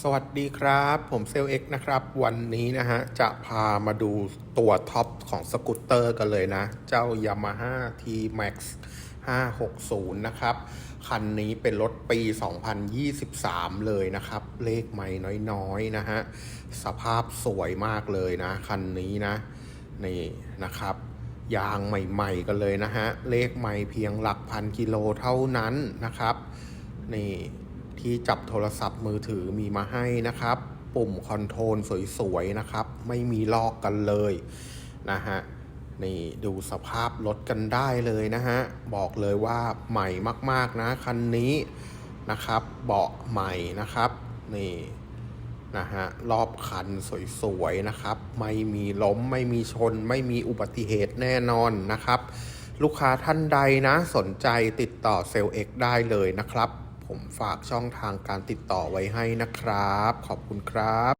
สวัสดีครับ ผมเซลเอ็กนะครับ วันนี้นะฮะ จะพามาดูตัวท็อปของสกูตเตอร์กันเลยนะ เจ้า Yamaha T-Max 560 นะครับ คันนี้เป็นรถปี 2023 เลยนะครับ เลขไม่น้อยๆนะฮะ สภาพสวยมากเลยนะ คันนี้นะ นี่นะครับ ยางใหม่ๆกันเลยนะฮะ เลขไม่เพียงหลักพันกิโลเท่านั้นนะครับ นี่ ที่จับโทรศัพท์มือถือมีมาให้นะครับ ปุ่มคอนโทรลสวยๆนะครับ ไม่มีลอกกันเลยนะฮะนี่ดูสภาพรถกันได้เลยนะฮะ บอกเลยว่าใหม่มาก ๆ นะ คันนี้นะครับ เบาะใหม่นะครับ นี่นะฮะ รอบคันสวยๆนะครับ ไม่มีล้มไม่มีชน ไม่มีอุบัติเหตุแน่นอนนะครับ ลูกค้าท่านใดนะสนใจติดต่อเซลเอ็กได้เลยนะครับ ผมฝากช่องทางการติดต่อไว้ให้นะครับ ขอบคุณครับ